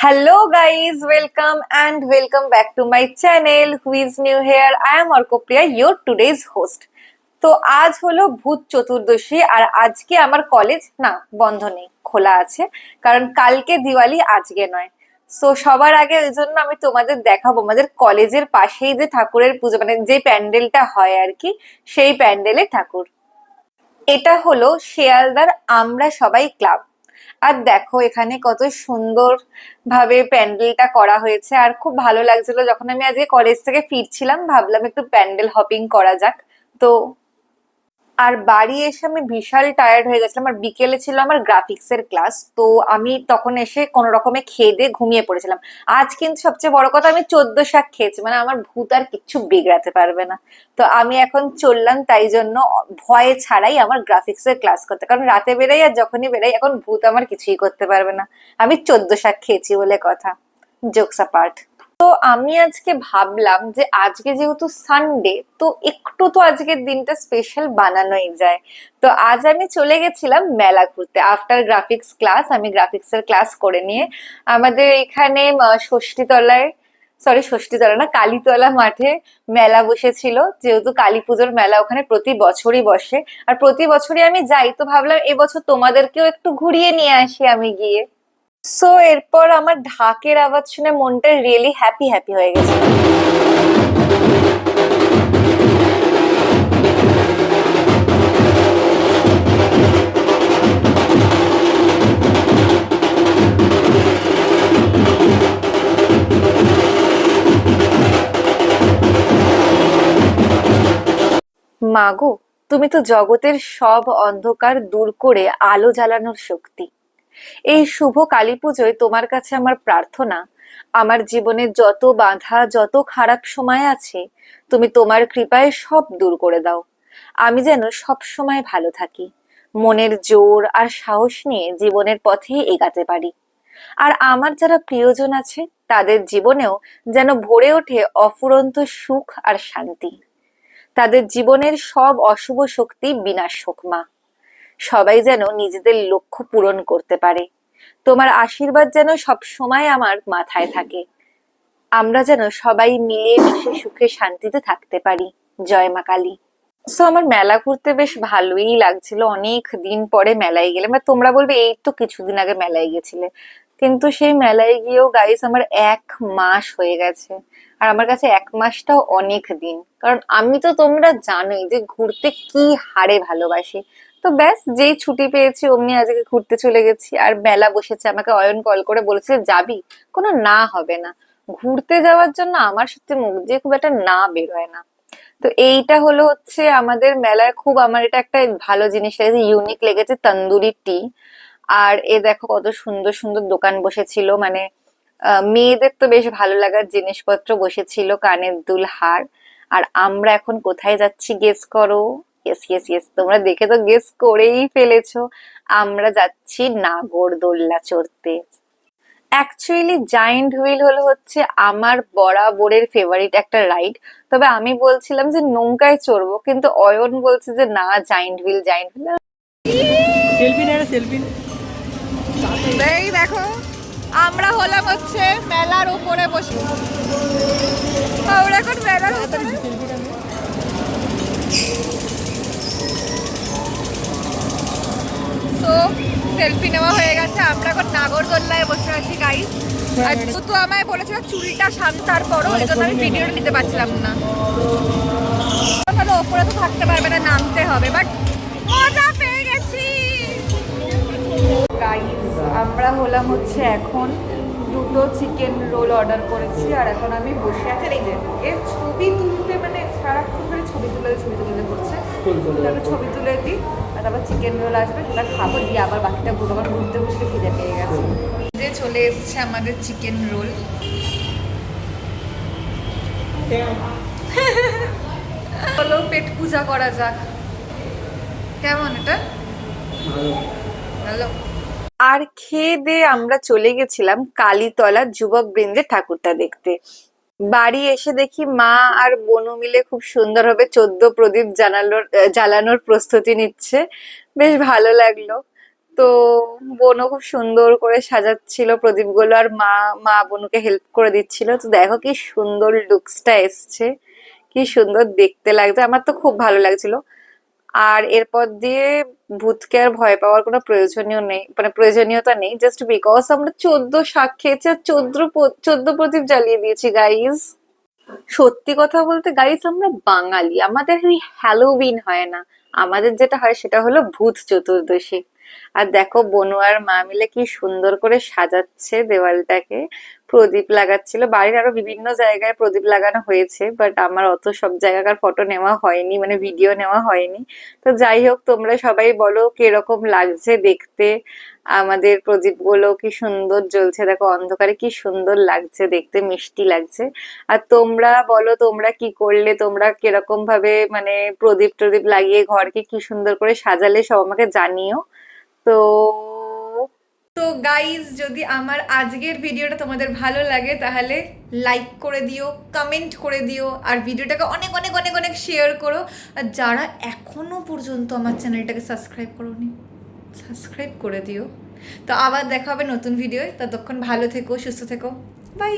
Guys, welcome and welcome back to my channel. Who is new here? I am Arkopriya, your today's host. তো আজ হলো ভূত চতুর্দশী আর আজকে আমার কলেজ না বন্ধ নেই খোলা আছে কারণ কালকে দিওয়ালি আজকে নয় সো সবার আগে ওই জন্য আমি তোমাদের দেখাবো আমাদের কলেজের পাশেই যে ঠাকুরের পুজো মানে যে প্যান্ডেলটা হয় আর কি সেই প্যান্ডেলে ঠাকুর এটা হলো শিয়ালদার আমরা সবাই ক্লাব আর দেখো, এখানে কত সুন্দর ভাবে প্যান্ডেলটা করা হয়েছে। আর খুব ভালো লাগছিল যখন আমি আজকে কলেজ থেকে ফিরছিলাম, ভাবলাম একটু প্যান্ডেল হপিং করা যাক। তো আর বাড়ি এসে আমি বিশাল টায়ার্ড হয়ে গেছিলাম আর বিকেলে ছিল আমার গ্রাফিক্স এর ক্লাস তো আমি তখন এসে কোনো রকমে খেয়ে দিয়ে ঘুমিয়ে পড়েছিলাম। আজ কিন্তু সবচেয়ে বড় কথা আমি চোদ্দ শাক খেয়েছি মানে আমার ভূত আর কিচ্ছু বিগড়াতে পারবে না। তো আমি এখন চললাম তাই জন্য ভয়ে ছাড়াই আমার গ্রাফিক্স এর ক্লাস করতে, কারণ রাতে বেরাই আর যখনই বেরাই এখন ভূত আমার কিছুই করতে পারবে না। আমি চোদ্দ শাক খেয়েছি বলে কথা জোকস পার্ট তো আমি আজকে ভাবলাম যে আজকে যেহেতু সানডে তো একটু তো আজকের দিনটা স্পেশাল বানানোই যায়। তো আজ আমি চলে গেছিলাম মেলা ঘুরতে। আফটার গ্রাফিক্স ক্লাস আমি গ্রাফিক্স এর ক্লাস করে নিয়ে আমাদের এখানে ষষ্ঠীতলায় সরি ষষ্ঠীতলা না, কালীতলা মাঠে মেলা বসেছিল। যেহেতু কালী পুজোর মেলা ওখানে প্রতি বছরই বসে। আর প্রতি বছরই আমি যাই, তো ভাবলাম এবছর তোমাদেরকেও একটু ঘুরিয়ে নিয়ে আসি আমি গিয়ে। সো এরপর আমার ঢাকের আওয়াজ শুনে মনটা রিয়েলি হ্যাপি হ্যাপি হয়ে গেছে। মাগো, তুমি তো জগতের সব অন্ধকার দূর করে আলো জ্বালানোর শক্তি। এই শুভ কালী পুজোয় তোমার কাছে আমার প্রার্থনা। আমার জীবনে যত বাধা, যত খারাপ সময় আছে, তুমি তোমার কৃপায় সব দূর করে দাও। আমি যেন সব সময় ভালো থাকি। মনের জোর আর সাহস নিয়ে জীবনের পথে এগাতে পারি। আর আমার যারা প্রিয়জন আছে, তাদের জীবনেও যেন ভরে ওঠে অফুরন্ত সুখ আর শান্তি। তাদের জীবনের সব অশুভ শক্তি বিনাশ হোক মা। সবাই যেন নিজেদের লক্ষ্য পূরণ করতে পারে। তোমার আশীর্বাদ যেন সব সময় আমার মাথায় থাকে। আমরা যেন সবাই মিলে মিশে সুখে শান্তিতে থাকতে পারি। জয় মা কালী। সো আমার মেলা ঘুরতে বেশ ভালোই লাগছিল। অনেক দিন পরে মেলায় গেলে মানে তোমরা বলবে, এই তো কিছুদিন আগে মেলায় গেছিলে। কিন্তু সেই মেলায় গিয়েও গাইস আমার এক মাস হয়ে গেছে। আর আমার কাছে এক মাসটাও অনেক দিন। কারণ আমি তো তোমরা জানোই যে ঘুরতে কি হারে ভালোবাসি। তো ব্যাস, যেই ছুটি পেয়েছি, অমনি আজকে ঘুরতে চলে গেছি। আর মেলা বসেছে, আমাকে অয়ন কল করে বলেছে, যাবি? কোনো না হবে না। ঘুরতে যাওয়ার জন্য আমার সত্যি মুখ দিয়ে খুব একটা না বেরোয় না। তো এইটা হলো হচ্ছে আমাদের মেলায় খুব আমার এটা একটা ভালো জিনিস লেগেছে ইউনিক লেগেছে তন্দুরি টি আর এ দেখো কত সুন্দর সুন্দর দোকান বসেছিল। মানে মেয়েদের তো বেশ ভালো লাগার জিনিসপত্র বসেছিল, কানের দুল, হার। আর আমরা এখন কোথায় যাচ্ছি গেস করো? ইয়েস ইয়েস ইয়েস তোমরা দেখে তো গেস করেই ফেলেছো। আমরা যাচ্ছি নাগরদোল্লা চড়তে। অ্যাকচুয়ালি জায়েন্ট হুইল হলো হচ্ছে আমার বরাবরের ফেভারিট একটা রাইড তবে আমি বলছিলাম যে নৌকায় চড়বো কিন্তু অয়ন বলছে যে না giant wheel giant wheel selfie না সেলফি এই দেখো আমরা হলাম হচ্ছে মেলার উপরে বসে। আমরা এখন মেলার উপরে। তো সেলফি নেওয়া হয়ে গেছে। আমরা এখন নাগরদোল্লায় বসে আছি গাইস আর তো আমায় বলেছিল চুলটা শান্তার করো ওই জন্য আমি ভিডিওটা নিতে পারছিলাম না। তাহলে ওপরে তো থাকতে পারবে না নামতে হবে। বাট মজা পেয়ে গেছি। গাইস আমরা হলাম হচ্ছে এখন দুটো চিকেন রোল অর্ডার করেছি আর এখন আমি বসে আছি। এই যে এর ছবি তুলতে মানে সারাক্ষণ ধরে ছবি তুলে ছবি তুলে করছে। ছবি তুলে দিই। তারপর চিকেন রোল আসবে সেটা খাব দিয়ে আবার বাকিটা ঘুরবো। আবার ঘুরতে ঘুরতে খিদে পেয়ে গেছে। যে চলে এসছে আমাদের চিকেন রোল চলো পেট পূজা করা যাক। কেমন এটা? ভালো। আর খেয়ে দিয়ে আমরা চলে গেছিলাম কালীতলা যুবক বৃন্দের ঠাকুরটা দেখতে। বাড়ি এসে দেখি মা আর বনু মিলে খুব সুন্দরভাবে চোদ্দ প্রদীপ জানালোর জ্বালানোর প্রস্তুতি নিচ্ছে। বেশ ভালো লাগল। তো বনু খুব সুন্দর করে সাজাচ্ছিল প্রদীপগুলো আর মা মা বনুকে হেল্প করে দিচ্ছিল। তো দেখো কি সুন্দর লুকসটা এসছে। কি সুন্দর দেখতে লাগছে। আমার তো খুব ভালো লাগছিল। আর এরপর দিয়ে ভূতকে আর ভয় পাওয়ার কোনো প্রয়োজনীয় নেই মানে প্রয়োজনীয়তা নেই জাস্ট বিকজ আমরা চোদ্দ শাক খেয়েছি আর চোদ্দ চোদ্দ প্রদীপ জ্বালিয়ে দিয়েছি গাইজ সত্যি কথা বলতে গাইজ আমরা বাঙালি, আমাদের ওই হ্যালোউইন হয় না। আমাদের যেটা হয় সেটা হলো ভূত চতুর্দশী। আর দেখো বনু আর মা মিলে কি সুন্দর করে সাজাচ্ছে দেওয়ালটাকে। প্রদীপ লাগাচ্ছিল। বাড়ির আরও বিভিন্ন জায়গায় প্রদীপ লাগানো হয়েছে বাট আমার অত সব জায়গাকার ফটো নেওয়া হয়নি মানে ভিডিও নেওয়া হয়নি। তো যাই হোক, তোমরা সবাই বলো কীরকম লাগছে দেখতে। আমাদের প্রদীপগুলো কি সুন্দর জ্বলছে, দেখো অন্ধকারে কি সুন্দর লাগছে দেখতে, মিষ্টি লাগছে। আর তোমরা বলো, তোমরা কি করলে, তোমরা কীরকম ভাবে মানে প্রদীপ টদীপ লাগিয়ে ঘরকে কি সুন্দর করে সাজালে সব আমাকে জানিও। তো তো গাইজ যদি আমার আজকের ভিডিওটা তোমাদের ভালো লাগে, তাহলে লাইক করে দিও কমেন্ট করে দিও, আর ভিডিওটাকে অনেক অনেক অনেক অনেক শেয়ার করো। আর যারা এখনও পর্যন্ত আমার চ্যানেলটাকে সাবস্ক্রাইব করোনি সাবস্ক্রাইব করে দিও। তো আবার দেখা হবে নতুন ভিডিওয় ততক্ষণ ভালো থেকো, সুস্থ থেকো। বাই